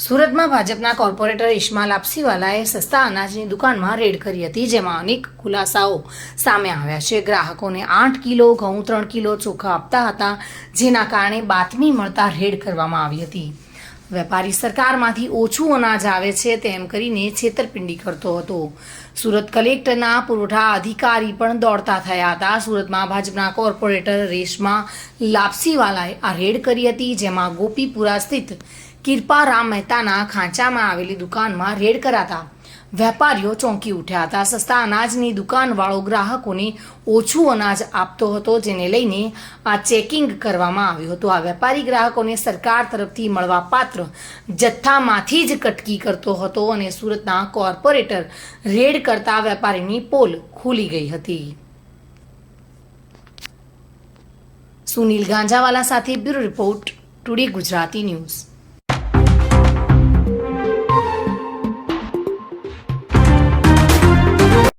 સુરતમાં ભાજપના corporator ISMA આપસીવાલાએ સસ્તા અનાજની દુકાનમાં રેડ કરી હતી, જેમાં અનેક ખુલાસાઓ સામે આવ્યા છે. ગ્રાહકોને આઠ કિલો, ઘઉં ત્રણ કિલો ચોખા આપતા હતા, જેના કારણે બાતમી મળતા રેડ કરવામાં આવી હતી. વેપારી સરકારમાંથી ઓછું અનાજ આવે છે તેમ કરીને છેતરપિંડી કરતો હતો. સુરત કલેક્ટરના પુરવઠા અધિકારી પણ દોડતા થયા હતા. સુરતમાં ભાજપના કોર્પોરેટર રેશમા લાપસીવાલાએ આ રેડ કરી હતી, જેમાં ગોપીપુરા સ્થિત કિરપારામ મહેતાના ખાંચામાં આવેલી દુકાનમાં રેડ કરાતા વેપારીઓ ચોંકી ઉઠ્યા હતા. સસ્તા અનાજની દુકાનવાળો ગ્રાહકોને ઓછું અનાજ આપતો હતો, જેને લઈને આ ચેકિંગ કરવામાં આવ્યું હતું. આ વેપારી ગ્રાહકોને સરકાર તરફથી મળવાપાત્ર જથ્થામાંથી જ કટકી કરતો હતો અને સુરતના કોર્પોરેટર રેડ કરતા વેપારીની પોલ ખુલી ગઈ હતી. સુનિલ ગાંજાવાલા સાથે bureau report, today Gujarati news.